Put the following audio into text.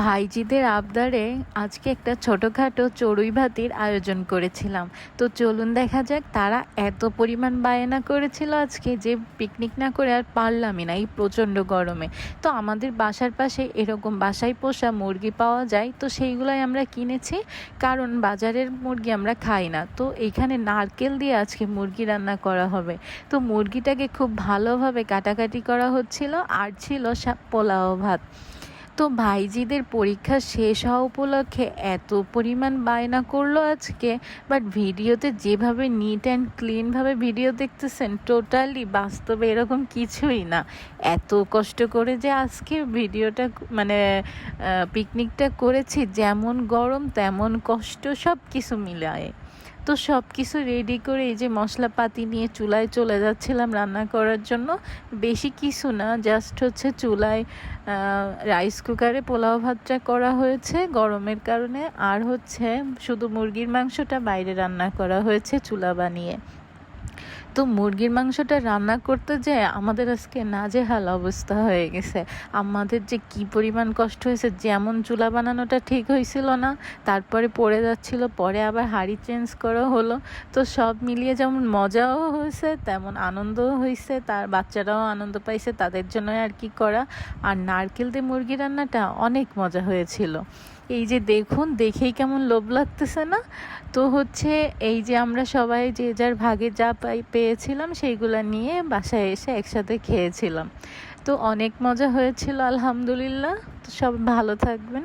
ভাইজিদের আবদারে আজকে একটা ছোটোখাটো চড়ুই ভাতির আয়োজন করেছিলাম। তো চলুন দেখা যাক তারা এত পরিমাণ বায়না করেছিল আজকে যে পিকনিক না করে আর পারলামই না এই প্রচণ্ড গরমে। তো আমাদের বাসার পাশে এরকম বাসায় পোষা মুরগি পাওয়া যায়, তো সেইগুলাই আমরা কিনেছি। কারণ বাজারের মুরগি আমরা খাই না। তো এইখানে নারকেল দিয়ে আজকে মুরগি রান্না করা হবে। তো মুরগিটাকে খুব ভালোভাবে কাটাকাটি করা হচ্ছিল। আর ছিল পোলাও ভাত। তো ভাইজিদের পরীক্ষা শেষ হওয়া উপলক্ষে এত পরিমাণ বায়না করল আজকে। বাট ভিডিওতে যেভাবে নিট অ্যান্ড ক্লিনভাবে ভিডিও দেখতেছেন টোটালি বাস্তবে এরকম কিছুই না। এত কষ্ট করে যে আজকে ভিডিওটা মানে পিকনিকটা করেছি, যেমন গরম তেমন কষ্ট সব কিছু মিলায়। তো সব কিছু রেডি করে এই যে মশলাপাতি নিয়ে চুলায় চলে যাচ্ছিলাম রান্না করার জন্য। বেশি কিছু না জাস্ট হচ্ছে চুলায় রাইস কুকারে পোলাও ভাতটা করা হয়েছে গরমের কারণে। আর হচ্ছে শুধু মুরগির মাংসটা বাইরে রান্না করা হয়েছে চুলা বানিয়ে। তো মুরগির মাংসটা রান্না করতে যে আমাদের আজকে নাজেহাল অবস্থা হয়ে গেছে। আমাদের যে কি পরিমাণ কষ্ট হয়েছে, যেমন চুলা বানানোটা ঠিক হয়েছিল না, তারপরে পড়ে যাচ্ছিল, পরে আবার হাঁড়ি চেঞ্জ করা হলো। তো সব মিলিয়ে যেমন মজাও হয়েছে, তেমন আনন্দও হয়েছে, তার বাচ্চারাও আনন্দ পাইছে, তাদের জন্য আর কি করা। আর নারকেল দিয়ে মুরগি রান্নাটা অনেক মজা হয়েছিল। এই যে দেখুন, দেখেই কেমন লোভ লাগতেছে না? তো হচ্ছে এই যে আমরা সবাই যে যার ভাগে যা পাই, পেয়েছিলাম, সেইগুলো নিয়ে বাসায় এসে একসাথে খেয়েছিলাম। তো অনেক মজা হয়েছিল, আলহামদুলিল্লাহ। তো সব ভালো থাকবেন।